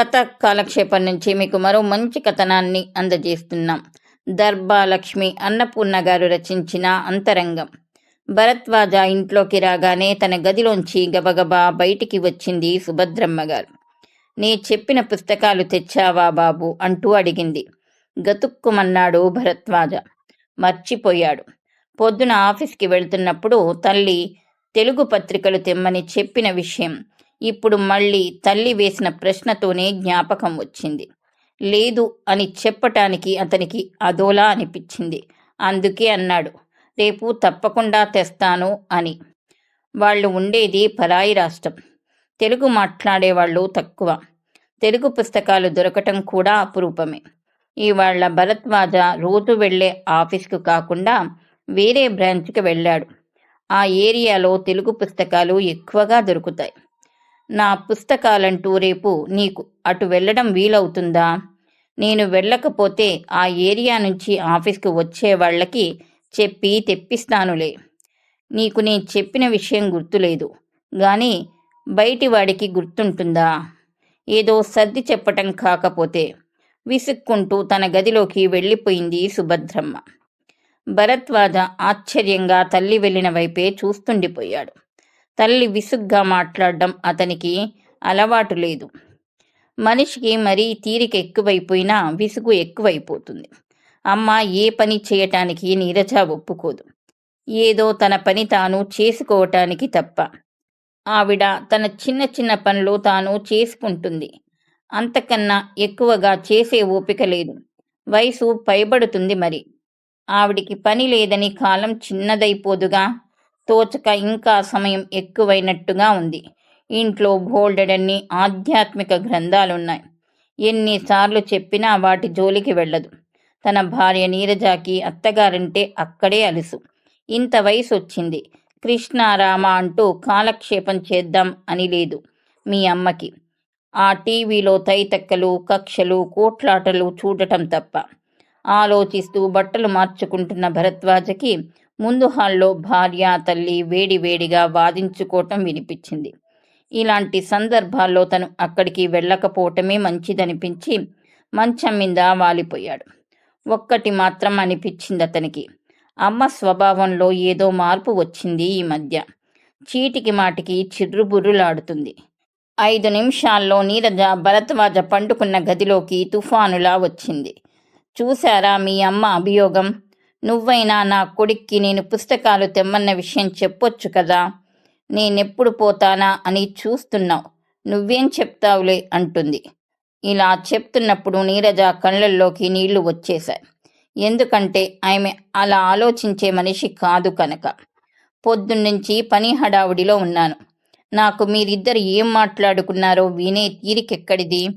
కథ కాలక్షేపం నుంచి మీకు మరో మంచి కథనాన్ని అందజేస్తున్నాం. దర్బాలక్ష్మి అన్నపూర్ణ గారు రచించిన అంతరంగం. భరద్వాజ ఇంట్లోకి రాగానే తన గదిలోంచి గబగబా బయటికి వచ్చింది సుభద్రమ్మ గారు. నీ చెప్పిన పుస్తకాలు తెచ్చావా బాబు అంటూ అడిగింది. గతుక్కుమన్నాడు భరద్వాజ. మర్చిపోయాడు. పొద్దున ఆఫీస్కి వెళ్తున్నప్పుడు తల్లి తెలుగు పత్రికలు తెమ్మని చెప్పిన విషయం ఇప్పుడు మళ్ళీ తల్లి వేసిన ప్రశ్నతోనే జ్ఞాపకం వచ్చింది. లేదు అని చెప్పటానికి అతనికి అదోలా అనిపించింది. అందుకే అన్నాడు రేపు తప్పకుండా తెస్తాను అని. వాళ్ళు ఉండేది పరాయి రాష్ట్రం. తెలుగు మాట్లాడేవాళ్ళు తక్కువ. తెలుగు పుస్తకాలు దొరకటం కూడా అపురూపమే. ఇవాళ భరద్వాజ రోజు వెళ్ళే ఆఫీస్కు కాకుండా వేరే బ్రాంచ్కి వెళ్ళాడు. ఆ ఏరియాలో తెలుగు పుస్తకాలు ఎక్కువగా దొరుకుతాయి. నా పుస్తకాలంటూ రేపు నీకు అటు వెళ్ళడం వీలవుతుందా? నేను వెళ్ళకపోతే ఆ ఏరియా నుంచి ఆఫీస్కి వచ్చే వాళ్ళకి చెప్పి తెప్పిస్తానులే. నీకు నేను చెప్పిన విషయం గుర్తులేదు. కానీ బయటి వాడికి గుర్తుంటుందా? ఏదో సర్ది చెప్పటం కాకపోతే విసుక్కుంటూ తన గదిలోకి వెళ్ళిపోయింది సుభద్రమ్మ. భరద్వాజ ఆశ్చర్యంగా తల్లి వెళ్ళిన వైపే చూస్తుండిపోయాడు. తల్లి విసుగ్గా మాట్లాడడం అతనికి అలవాటు లేదు. మనిషికి మరీ తీరిక ఎక్కువైపోయినా విసుగు ఎక్కువైపోతుంది. అమ్మ ఏ పని చేయటానికి నీరజ ఒప్పుకోదు. ఏదో తన పని తాను చేసుకోవటానికి తప్ప. ఆవిడ తన చిన్న చిన్న పనులు తాను చేసుకుంటుంది. అంతకన్నా ఎక్కువగా చేసే ఓపిక లేదు. వయసు పైబడుతుంది మరి. ఆవిడికి పని లేదని కాలం చిన్నదైపోదుగా. తోచక ఇంకా సమయం ఎక్కువైనట్టుగా ఉంది. ఇంట్లో బోల్డెడన్ని ఆధ్యాత్మిక గ్రంథాలున్నాయి. ఎన్నిసార్లు చెప్పినా వాటి జోలికి వెళ్ళదు. తన భార్య నీరజాకి అత్తగారంటే అక్కడే అలుసు. ఇంత వయసు వచ్చింది కృష్ణారామ అంటూ కాలక్షేపం చేద్దాం అని లేదు మీ అమ్మకి. ఆ టీవీలో తైతక్కలు కక్షలు కోట్లాటలు చూడటం తప్ప. ఆలోచిస్తూ బట్టలు మార్చుకుంటున్న భరద్వాజకి ముందు హాల్లో భార్య తల్లి వేడి వేడిగా వాదించుకోవటం వినిపించింది. ఇలాంటి సందర్భాల్లో తను అక్కడికి వెళ్ళకపోవటమే మంచిదనిపించి మంచం మీద వాలిపోయాడు. ఒక్కటి మాత్రం అనిపించింది అతనికి. అమ్మ స్వభావంలో ఏదో మార్పు వచ్చింది ఈ మధ్య. చీటికి మాటికి చిర్రుబుర్రులాడుతుంది. ఐదు నిమిషాల్లో నీరజ భరద్వాజ పండుకున్న గదిలోకి తుఫానులా వచ్చింది. చూశారా మీ అమ్మ అభియోగం? నువ్వైనా నా కొడుక్కి నేను పుస్తకాలు తెమ్మన్న విషయం చెప్పొచ్చు కదా? నేనెప్పుడు పోతానా అని చూస్తున్నావు. నువ్వేం చెప్తావులే అంటుంది. ఇలా చెప్తున్నప్పుడు నీరజ కళ్ళల్లోకి నీళ్ళు వచ్చేశాయి. ఎందుకంటే ఆమె అలా ఆలోచించే మనిషి కాదు కనుక. పొద్దున్నుంచి పని హడావుడిలో ఉన్నాను. నాకు మీరిద్దరు ఏం మాట్లాడుకున్నారో వినే తీరికెక్కడిది?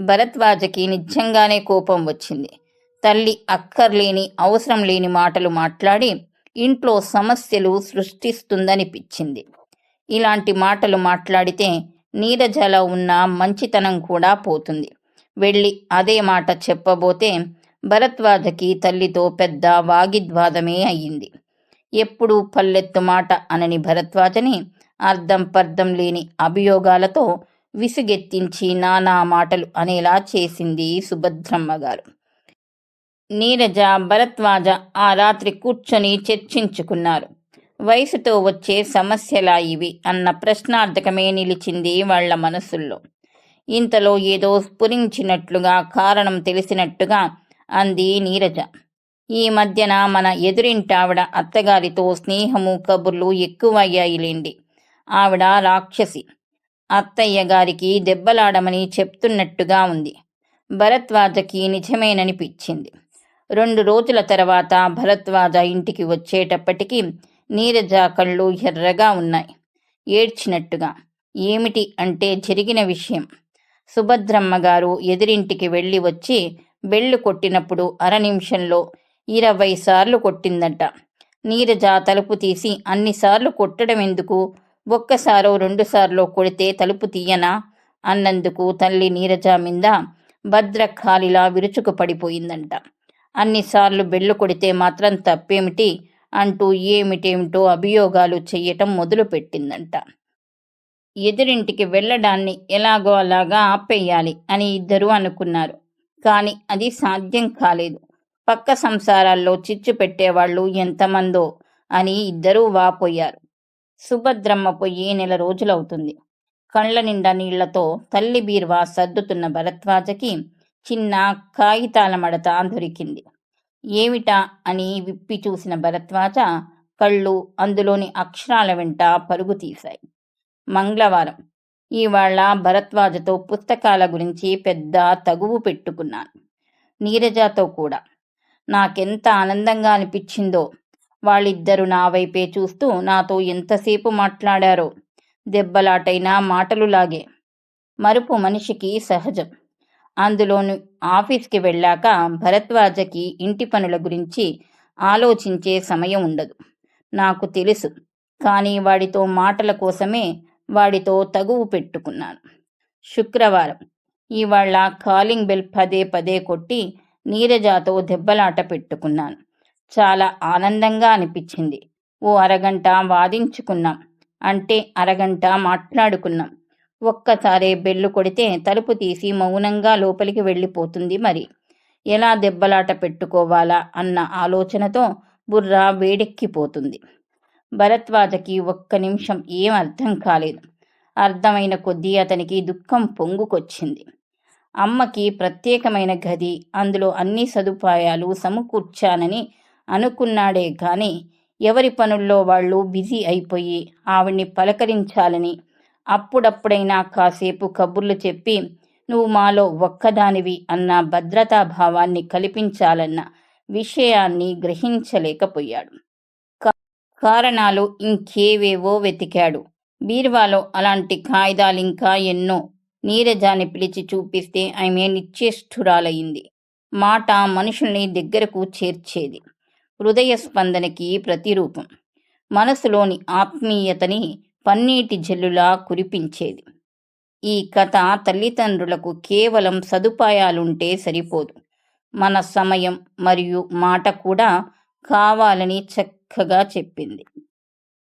భరద్వాజకి నిజంగానే కోపం వచ్చింది. తల్లి అక్కర్లేని అవసరం లేని మాటలు మాట్లాడి ఇంట్లో సమస్యలు సృష్టిస్తుందనిపించింది. ఇలాంటి మాటలు మాట్లాడితే నీరజల ఉన్న మంచితనం కూడా పోతుంది. వెళ్ళి అదే మాట చెప్పబోతే భరద్వాజకి తల్లితో పెద్ద వాగిద్వాదమే అయ్యింది. ఎప్పుడూ పల్లెత్తు మాట అనని భరద్వాజని అర్థం పర్థం లేని అభియోగాలతో విసుగెత్తించి నానా మాటలు అనేలా చేసింది సుభద్రమ్మ గారు నీరజ భరద్వాజ ఆ రాత్రి కూర్చొని చర్చించుకున్నారు. వయసుతో వచ్చే సమస్యలా ఇవి అన్న ప్రశ్నార్థకమే నిలిచింది వాళ్ళ మనసుల్లో. ఇంతలో ఏదో స్ఫురించినట్లుగా కారణం తెలిసినట్టుగా అంది నీరజ. ఈ మధ్యన మన ఎదురింటావిడ అత్తగారితో స్నేహము కబుర్లు ఎక్కువయ్యాయిలేండి. ఆవిడ రాక్షసి. అత్తయ్య గారికి దెబ్బలాడమని చెప్తున్నట్టుగా ఉంది. భరద్వాజకి నిజమేననిపించింది. రెండు రోజుల తర్వాత భరద్వాజ ఇంటికి వచ్చేటప్పటికి నీరజ కళ్ళు ఎర్రగా ఉన్నాయి. ఏడ్చినట్టుగా. ఏమిటి అంటే జరిగిన విషయం. సుభద్రమ్మ గారు ఎదిరింటికి వెళ్ళి వచ్చి బెళ్ళు కొట్టినప్పుడు అర నిమిషంలో ఇరవై సార్లు కొట్టిందట. నీరజ తలుపు తీసి అన్నిసార్లు కొట్టడం ఎందుకు? ఒక్కసారో రెండుసార్లు కొడితే తలుపు తీయనా? అన్నందుకు తల్లి నీరజ మీద భద్రఖాలిలా విరుచుకు పడిపోయిందంట అన్నిసార్లు బెల్లు కొడితే మాత్రం తప్పేమిటి అంటూ ఏమిటేమిటో అభియోగాలు చెయ్యటం మొదలుపెట్టిందంట. ఎదురింటికి వెళ్ళడాన్ని ఎలాగో అలాగా ఆపేయాలి అని ఇద్దరూ అనుకున్నారు. కానీ అది సాధ్యం కాలేదు. పక్క సంసారాల్లో చిచ్చు పెట్టేవాళ్ళు ఎంతమందో అని ఇద్దరూ వాపోయారు. సుభద్రమ్మ పొయ్యి నెల రోజులవుతుంది. కళ్ళ నిండా నీళ్ళతో తల్లి బీర్వా సర్దుతున్న భరద్వాజకి చిన్న కాగితాల మడత దొరికింది. ఏమిటా అని విప్పి చూసిన భరద్వాజ కళ్ళు అందులోని అక్షరాల వెంట పరుగు తీశాయి. మంగళవారం. ఇవాళ భరద్వాజతో పుస్తకాల గురించి పెద్ద తగువు పెట్టుకున్నాను. నీరజాతో కూడా. నాకెంత ఆనందంగా అనిపించిందో. వాళ్ళిద్దరూ నా వైపే చూస్తూ నాతో ఎంతసేపు మాట్లాడారో. దెబ్బలాటైనా మాటలు లాగే మరుపు మనిషికి సహజం. అందులోను ఆఫీస్కి వెళ్ళాక భరద్వాజకి ఇంటి పనుల గురించి ఆలోచించే సమయం ఉండదు. నాకు తెలుసు. కానీ వాడితో మాటల కోసమే వాడితో తగువు పెట్టుకున్నాను. శుక్రవారం. ఇవాళ కాలింగ్ బెల్ పదే పదే కొట్టి నీరజాతో దెబ్బలాట పెట్టుకున్నాను. చాలా ఆనందంగా అనిపించింది. ఓ అరగంట వాదించుకున్నాం. అంటే అరగంట మాట్లాడుకున్నాం. ఒక్కసారే బెల్లు కొడితే తలుపు తీసి మౌనంగా లోపలికి వెళ్ళిపోతుంది మరి. ఎలా దెబ్బలాట పెట్టుకోవాలా అన్న ఆలోచనతో బుర్ర వేడెక్కిపోతుంది. భరద్వాజకి ఒక్క నిమిషం ఏం అర్థం కాలేదు. అర్థమైన కొద్దీ అతనికి దుఃఖం పొంగుకొచ్చింది. అమ్మకి ప్రత్యేకమైన గది అందులో అన్ని సదుపాయాలు సమకూర్చానని అనుకున్నాడే కానీ ఎవరి పనుల్లో వాళ్ళు బిజీ అయిపోయి ఆవిడ్ని పలకరించాలని అప్పుడప్పుడైనా కాసేపు కబుర్లు చెప్పి నువ్వు మాలో ఒక్కదానివి అన్న భద్రతా భావాన్ని కల్పించాలన్న విషయాన్ని గ్రహించలేకపోయాడు. కారణాలు ఇంకేవేవో వెతికాడు. బీర్వాలో అలాంటి కాయిదాలు ఇంకా ఎన్నో నీరజాన్ని పిలిచి చూపిస్తే ఆమె నిశ్చేష్ఠురాలయ్యింది మాట మనుషుల్ని దగ్గరకు చేర్చేది. హృదయ స్పందనకి ప్రతిరూపం. మనసులోని ఆత్మీయతని పన్నీటి జల్లులా కురిపించేది. ఈ కథ తల్లిదండ్రులకు కేవలం సదుపాయాలుంటే సరిపోదు. మన సమయం మరియు మాట కూడా కావాలని చక్కగా చెప్పింది.